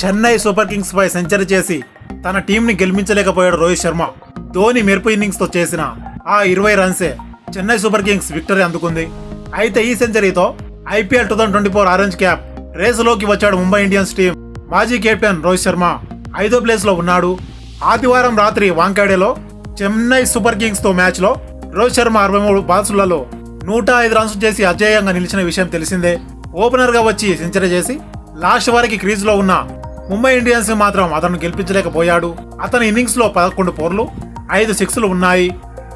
Chennai super Kings పై century చేసి తన టీంని గెలిపించలేకపోయాడు రోహిత్ శర్మ. ధోని మెరుపు ఇన్నింగ్స్తో చేసిన ఆ ఇరవై రన్సే చెన్నై సూపర్ కింగ్స్ విక్టరీ అందుకుంది. అయితే ఈ సెంచరీతో IPL two thousand twenty four orange cap రేసులోకి వచ్చాడు ముంబై ఇండియన్స్ టీం. మాజీ కెప్టెన్ రోహిత్ శర్మ ఐదో ప్లేస్లో ఉన్నాడు. ఆదివారం రాత్రి వాంకాడేలో చెన్నై సూపర్ కింగ్స్తో మ్యాచ్లో రోహిత్ శర్మ అరవై మూడు బాల్స్లలో నూట ఐదు రన్స్ చేసి అజేయంగా నిలిచిన విషయం తెలిసిందే. ఓపెనర్గా వచ్చి సెంచరీ చేసి లాస్ట్ వరకు క్రీజ్లో ఉన్న ముంబై ఇండియన్స్ మాత్రం అతను గెలిపించలేకపోయాడు. అతని ఇన్నింగ్స్లో పదకొండు పోర్లు ఐదు సిక్స్లు ఉన్నాయి.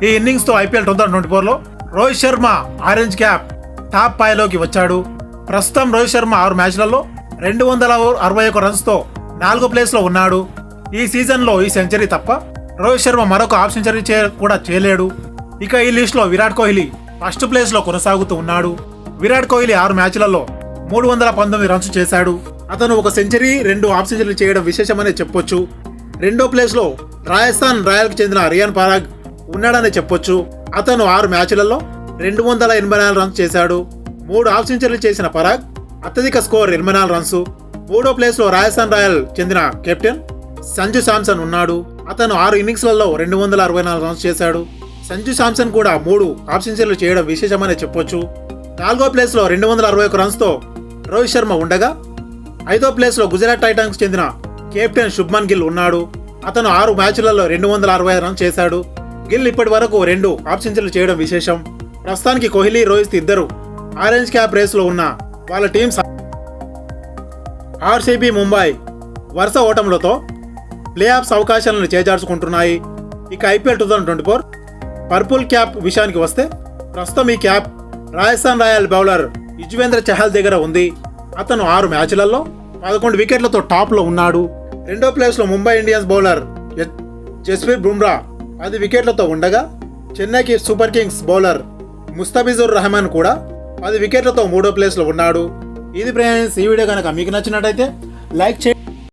ఈ ఇన్నింగ్స్తో ఐపీఎల్ టూ థౌసండ్ ట్వంటీ ఫోర్లో Rohit Sharma orange cap top పాయలోకి వచ్చాడు. ప్రస్తుతం రోహిత్ శర్మ ఆరు మ్యాచ్లలో రెండు వందల అరవై ఒక రన్స్తో నాలుగో ప్లేస్లో ఉన్నాడు. ఈ సీజన్లో ఈ సెంచరీ తప్ప రోహిత్ శర్మ మరొక హాఫ్ సెంచరీ చే కూడా చేయలేడు. ఇక ఈ లిస్ట్లో విరాట్ కోహ్లీ ఫస్ట్ ప్లేస్లో కొనసాగుతూ ఉన్నాడు. విరాట్ కోహ్లీ ఆరు మ్యాచ్లలో మూడు వందల పంతొమ్మిది రన్స్ చేశాడు. అతను ఒక సెంచరీ రెండు హాఫ్ సెంచరీలు చేయడం విశేషమనే చెప్పొచ్చు. రెండో ప్లేస్లో రాజస్థాన్ రాయల్కి చెందిన రియాన్ పరాగ్ ఉన్నాడనే చెప్పొచ్చు. అతను ఆరు మ్యాచ్లలో రెండు వందల ఎనభై నాలుగు రన్స్ చేశాడు. మూడు హాఫ్ సెంచరీలు చేసిన పరాగ్ అత్యధిక స్కోర్ ఎనభై నాలుగు రన్స్. మూడో ప్లేస్లో రాజస్థాన్ రాయల్ చెందిన కెప్టెన్ సంజు శాంసన్ ఉన్నాడు. అతను ఆరు ఇన్నింగ్స్లలో రెండు వందల అరవై నాలుగు రన్స్ చేశాడు. సంజు శాంసన్ కూడా మూడు హాఫ్ సెంచరీలు చేయడం విశేషమనే చెప్పొచ్చు. నాలుగో ప్లేస్లో రెండు వందల అరవై ఒక రన్స్తో రోహిత్ శర్మ ఉండగా ఐదో ప్లేస్లో గుజరాత్ టైటాన్స్ చెందిన కెప్టెన్ శుభ్మన్ గిల్ ఉన్నాడు. అతను ఆరు మ్యాచ్లలో రెండు వందల అరవై రన్ చేశాడు. గిల్ ఇప్పటి వరకు రెండు హాఫ్ సెంచరీలు చేయడం విశేషం. ప్రస్తుతానికి కోహ్లీ రోహిత్ ఇద్దరు ఆరెంజ్ క్యాప్ రేస్లో ఉన్న వాళ్ళ టీమ్స్ ఆర్సీబీ ముంబై వరుస ఓటములతో ప్లే ఆఫ్స్ అవకాశాలను చేజార్చుకుంటున్నాయి. ఇక IPL two thousand twenty four purple cap విషయానికి వస్తే ప్రస్తుతం ఈ cap Rajasthan royal bowler Yuzvendra Chahal దగ్గర ఉంది. అతను ఆరు మ్యాచ్లలో పదకొండు వికెట్లతో టాప్లో ఉన్నాడు. రెండో ప్లేస్లో ముంబై ఇండియన్స్ బౌలర్ జస్ప్రీత్ బుమ్రా పది వికెట్లతో ఉండగా చెన్నైకి super kings bowler Mustafizur Rahman కూడా పది వికెట్లతో మూడో ప్లేస్లో ఉన్నాడు. ఇది ఫ్రెండ్స్ ఈ వీడియో కనుక మీకు నచ్చినట్టయితే లైక్ చేయండి.